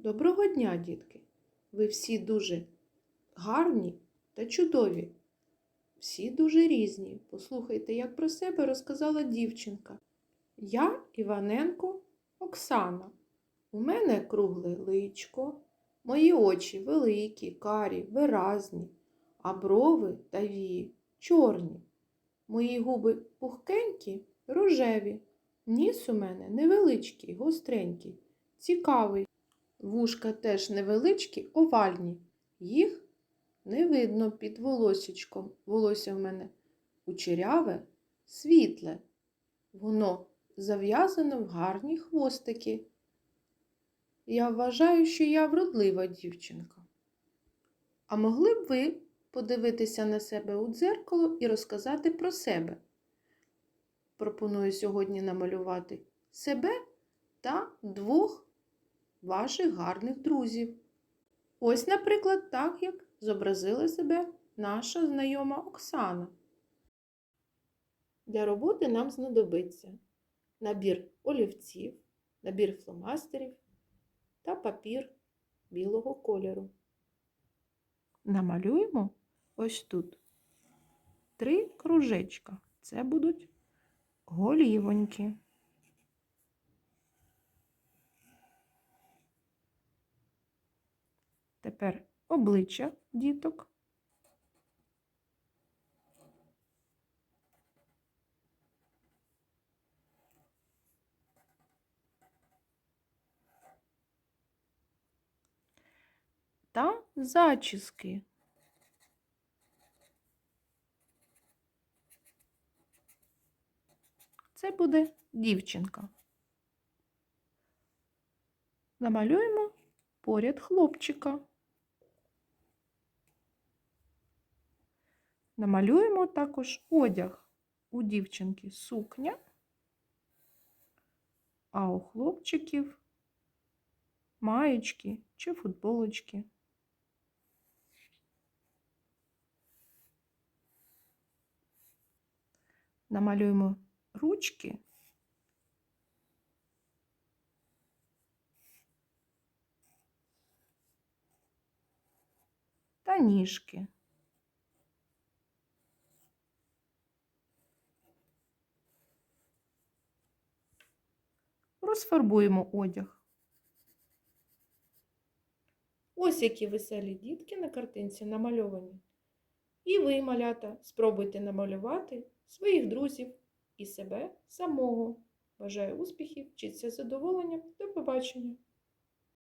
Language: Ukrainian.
Доброго дня, дітки! Ви всі дуже гарні та чудові. Всі дуже різні. Послухайте, як про себе розказала дівчинка. Я Іваненко Оксана. У мене кругле личко, мої очі великі, карі, виразні, а брови та вії чорні. Мої губи пухкенькі, рожеві. Ніс у мене невеличкий, гостренький, цікавий. Вушка теж невеличкі, овальні. Їх не видно під волосічком. Волосся в мене кучеряве, світле. Воно зав'язане в гарні хвостики. Я вважаю, що я вродлива дівчинка. А могли б ви подивитися на себе у дзеркало і розказати про себе? Пропоную сьогодні намалювати себе та двох ваших гарних друзів. Ось, наприклад, так, як зобразила себе наша знайома Оксана. Для роботи нам знадобиться набір олівців, набір фломастерів та папір білого кольору. Намалюємо ось тут три кружечка. Це будуть голівоньки. Тепер обличчя діток. Та зачіски. Це буде дівчинка. Намалюємо поряд хлопчика. Намалюємо також одяг у дівчинки сукня, а у хлопчиків маєчки чи футболочки. Намалюємо ручки та ніжки. Розфарбуємо одяг. Ось які веселі дітки на картинці намальовані. І ви, малята, спробуйте намалювати своїх друзів і себе самого. Бажаю успіхів, вчіться задоволенням. До побачення!